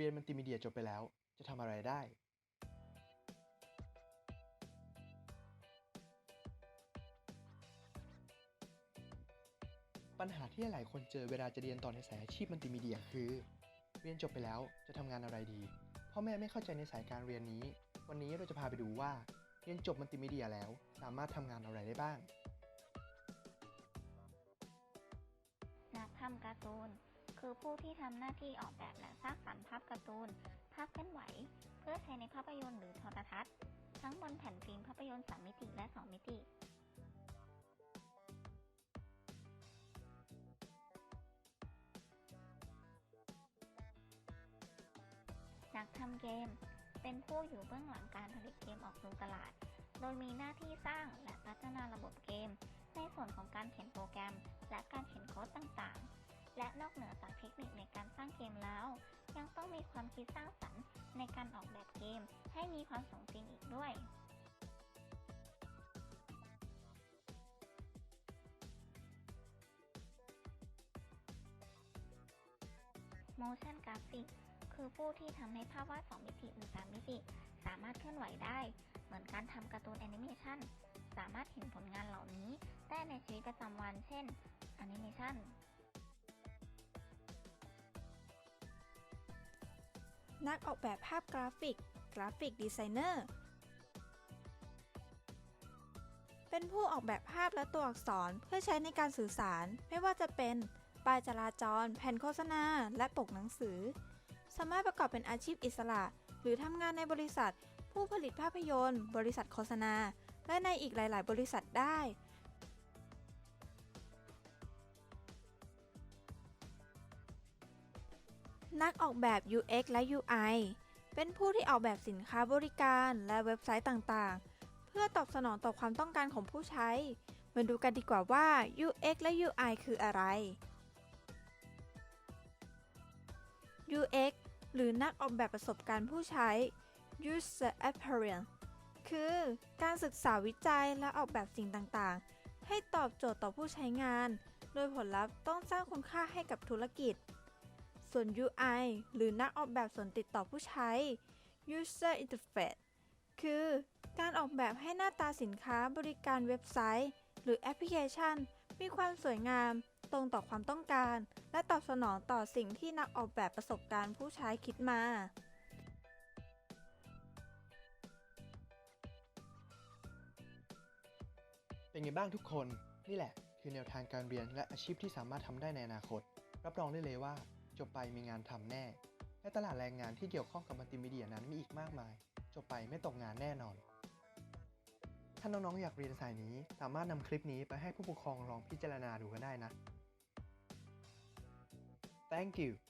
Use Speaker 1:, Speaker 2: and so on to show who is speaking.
Speaker 1: เรียนมัลติมีเดียจบไปแล้ว จะทำอะไรได้ ปัญหาที่หลายคนเจอเวลาจะเรียนต่อในสายอาชีพมัลติมีเดียคือ เรียนจบไปแล้วจะทำงานอะไรดีพ่อแม่ไม่เข้าใจในสายการเรียนนี้ วันนี้เราจะพาไปดูว่าเรียนจบมัลติมีเดียแล้ว สามารถทำงานอะไรได้บ้าง
Speaker 2: นักทำการ์ตูน คือผู้ที่ทำหน้าที่ออกแบบและสร้างสรรค์ภาพการ์ตูน ภาพเคลื่อนไหว เพื่อใช้ในภาพยนตร์หรือโทรทัศน์ ทั้งบนแผ่นฟิล์มภาพยนตร์ 3 มิติและ 2 มิตินักทำเกม เป็นผู้อยู่เบื้องหลังการผลิตเกมออกสู่ตลาด โดยมีหน้าที่สร้างและพัฒนาระบบเกม ในส่วนของ และนอกเหนือจากเทคนิคในการสร้างเกมแล้ว ยังต้องมีความคิดสร้างสรรค์ในการออกแบบเกม ให้มีความสมจริงอีกด้วย Motion Graphic คือผู้ที่ทำให้ภาพวาด 2 มิติหรือ 3 มิติ สามารถเคลื่อนไหวได้ เหมือนการทำการ์ตูนแอนิเมชันสามารถเห็นผลงานเหล่านี้ได้ในชีวิตประจำวัน เช่นแอนิเมชัน
Speaker 3: นักออกแบบภาพกราฟิก กราฟิกดีไซเนอร์ เป็นผู้ออกแบบภาพและตัวอักษรเพื่อใช้ในการสื่อสาร ไม่ว่าจะเป็นป้ายจราจร แผ่นโฆษณา และปกหนังสือ สามารถประกอบเป็นอาชีพอิสระ หรือทำงานในบริษัท ผู้ผลิตภาพยนตร์ บริษัทโฆษณา และในอีกหลาย ๆ บริษัทได้ นักออกแบบ UX และ UI เป็นผู้ที่ออกแบบสินค้าบริการและเว็บไซต์ต่างๆ เพื่อตอบสนองต่อความต้องการของผู้ใช้ มาดูกันดีกว่าว่า UX และ UI คืออะไร UX หรือนักออกแบบประสบการณ์ผู้ใช้ User Experience คือการศึกษาวิจัยและออกแบบสิ่งต่างๆ ให้ตอบโจทย์ต่อผู้ใช้งาน โดยผลลัพธ์ต้องสร้างคุณค่าให้กับธุรกิจ ส่วน UI หรือนักออกแบบส่วนติดต่อผู้ใช้ User Interface คือการออกแบบให้หน้าตาสินค้าบริการเว็บไซต์ หรือแอปพลิเคชัน มีความสวยงาม ตรงต่อความต้องการ และตอบสนองต่อสิ่งที่นักออกแบบประสบการณ์ผู้ใช้คิดมา
Speaker 1: เป็นไงบ้างทุกคน นี่แหละ คือแนวทางการเรียนและอาชีพที่สามารถทำได้ในอนาคต รับรองได้เลยว่า จบไปมีงานทำแน่ และตลาดแรงงานที่เกี่ยวข้องกับมัลติมีเดียนั้นมีอีกมากมาย จบไปไม่ตกงานแน่นอน ถ้าน้องๆอยากเรียนสายนี้ สามารถนำคลิปนี้ไปให้ผู้ปกครองลองพิจารณาดูก็ได้นะ Thank you